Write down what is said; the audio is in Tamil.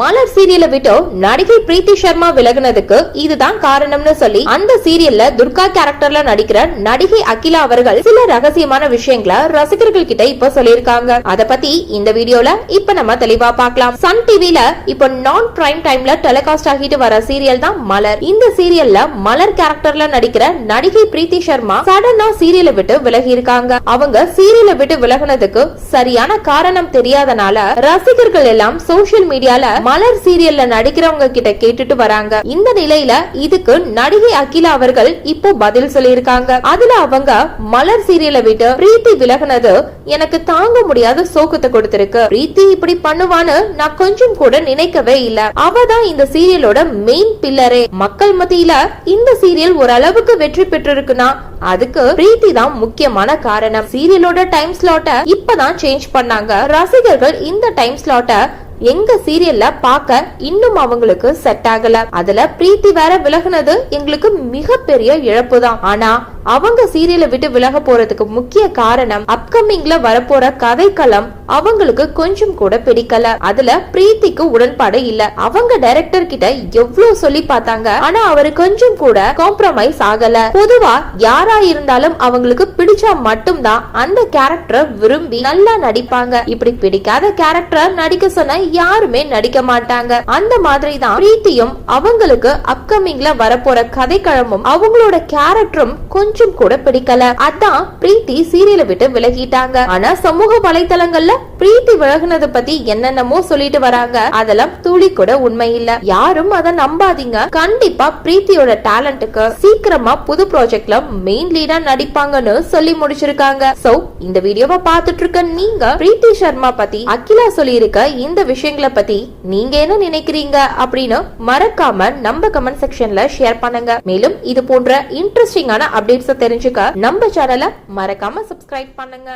மலர் சீரியலை விட்டு நடிகை பிரீத்தி சர்மா விலகுனதுக்கு இதுதான் காரணம்னு சொல்லி அந்த சீரியல்ல துர்கா கேரக்டர்ல நடிக்கிற நடிகை அகிலா அவர்கள் சில ரகசியமான விஷயங்களை ரசிகர்கள் கிட்ட இப்ப சொல்லியிருக்காங்க. அத பத்தி இந்த வீடியோல இப்ப நம்ம தெளிவா பார்க்கலாம். சன் டிவில இப்ப நான் பிரைம் டைம்ல டெலிகாஸ்ட் ஆகிட்டு வர சீரியல் தான் மலர். இந்த சீரியல்ல மலர் கேரக்டர்ல நடிக்கிற நடிகை பிரீத்தி சர்மா சடனா சீரியலை விட்டு விலகி இருக்காங்க அவங்க சீரியலை விட்டு விலகுனதுக்கு சரியான காரணம் தெரியாதனால ரசிகர்கள் எல்லாம் சோசியல் மீடியால மலர் சீரியல்ல நடிக்கிறவங்க கிட்ட கேட்டுட்டு வராங்க. இந்த நிலையில இதுக்கு நடிகை அகிலா அவர்கள் இப்போ பதில் சொல்லியிருக்காங்க. அதுல அவங்க மலர் சீரியலை விட்டு பிரீத்தி விலகுனது எனக்கு தாங்க முடியாத சோகத்தை கொடுத்திருக்கு. பிரீத்தி இப்படி பண்ணுவான்னு நான் கொஞ்சம் கூட நினைக்கவே இல்ல. அவ தான் இந்த சீரியலோட மெயின் பில்லரே மக்கள் மத்தியில இந்த சீரியல் ஓரளவுக்கு வெற்றி பெற்றிருக்குன்னா அதுக்கு பிரீத்தி தான் முக்கியமான காரணம். சீரியலோட டைம் ஸ்லாட்ட இப்பதான் சேஞ்ச் பண்ணாங்க. ரசிகர்கள் இந்த டைம் ஸ்லாட்ட எங்க சீரியல்ல பார்க்க இன்னும் அவங்களுக்கு செட் ஆகல. அதுல பிரீத்தி வேற விலகுனது எங்களுக்கு மிகப்பெரிய இழப்பு தான் ஆனா அவங்க சீரியலை விட்டு விலக போறதுக்கு முக்கிய காரணம் அப்கமிங்ல வரப்போற கதைக்களம் அவங்களுக்கு கொஞ்சம் கூட பிடிக்கல. அதுல பிரீத்திக்கு உடன்பாடு இல்ல. அவங்க டைரக்டர் கிட்ட எவ்வளவு சொல்லி பார்த்தாங்க. ஆனா அவரு கொஞ்சம் கூட காம்ப்ரமைஸ் ஆகல. பொதுவா யாரா இருந்தாலும் அவங்களுக்கு பிடிச்சா மட்டும்தான் அந்த கேரக்டரை விரும்பி நல்லா நடிப்பாங்க. இப்படி பிடிக்காத கேரக்டர் நடிக்க சொன்ன யாருமே நடிக்க மாட்டாங்க. அந்த மாதிரி தான் பிரீத்தியும் அவங்களுக்கு அப்கமிங்ல வரப்போற கதைக்களமும் அவங்களோட கேரக்டரும் கொஞ்சம் கூட பிடிக்கல. அதான் பிரீத்தி சீரியலை விட்டு விலகிட்டாங்க. ஆனா சமூக வலைதளங்கள்ல பிரீத்தி விலகுனதை பத்தி என்னென்னமோ சொல்லிட்டு வராங்க. அதெல்லாம் துளி கூட உண்மை இல்ல. யாரும் அதை நம்பாதீங்க. கண்டிப்பா பிரீத்தியோட டேலண்ட்டுக்கு சீக்கிரமா புது ப்ராஜெக்ட்ல மெயின் லீடா நடிப்பாங்கன்னு சொல்லி முடிச்சிருக்காங்க. சோ இந்த வீடியோவை பார்த்துட்டு இருக்க நீங்க பிரீத்தி சர்மா பத்தி அகிலா சொல்லியிருக்க இந்த விஷயங்களை பத்தி நீங்க என்ன நினைக்கிறீங்க அப்படின்னு மறக்காம நம்ம கமெண்ட் செக்ஷன்ல ஷேர் பண்ணுங்க. மேலும் இது போன்ற இன்ட்ரெஸ்டிங்கான அப்டேட்ஸ் தெரிஞ்சுக்க நம்ம சேனலை மறக்காம சப்ஸ்கிரைப் பண்ணுங்க.